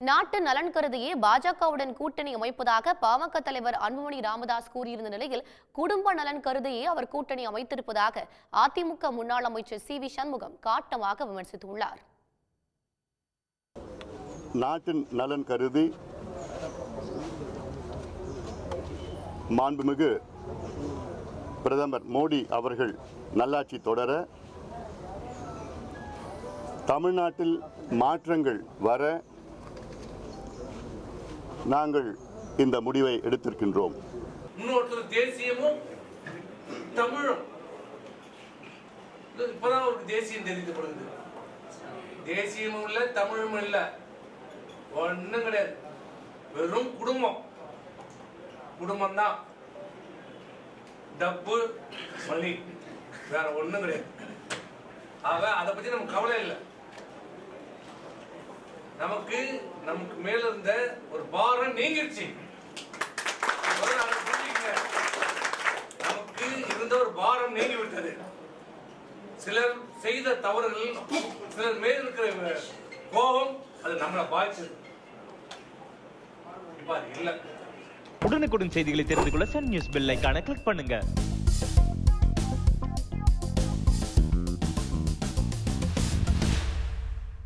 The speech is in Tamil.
நாட்டு நலன் கருதியே பாஜகவுடன் கூட்டணி அமைப்பதாக பாமக தலைவர் அன்புமணி ராமதாஸ் கூறியிருந்த நிலையில் குடும்ப நலன் கருதியே அவர் கூட்டணி அமைத்திருப்பதாக அதிமுக முன்னாள் அமைச்சர் சி வி சண்முகம் காட்டமாக விமர்சித்துள்ளார். நாட்டின் நலன் கருதி மாண்புமிகு பிரதமர் மோடி அவர்கள் நல்லாட்சி தொடர தமிழ்நாட்டில் மாற்றங்கள் வர நாங்கள் இந்த முடிவை எடுத்திருக்கின்றோம். இன்னொருத்தர் தேசியமும் தமிழும். இப்பதான் ஒரு தேசியம் தெரிவிக்கப்படுது. தேசியமும் இல்ல தமிழும் இல்ல. ஒன்றும் கிடையாது. வெறும் குடும்பம். குடும்பம் தான் டப்பு மணி வேற ஒண்ணும் கிடையாது. ஆக அதை பத்தி நமக்கு கவலை இல்லை. நமக்கு நமக்கு மேல இருந்த பாரம் நீங்கிருச்சு. முதல்ல நமக்கு இருந்த ஒரு பாரம் நீங்கி விட்டது. சிலர் செய்த தவறுகள் சிலர் மேல் இருக்கிற கோபம் அது நம்மளை பாய்ச்சது இப்ப அது இல்லை. உடனுக்குடன் செய்திகளை தெரிந்து கொள்ள சன் நியூஸ் பெல் ஐக்கான கிளிக் பண்ணுங்க.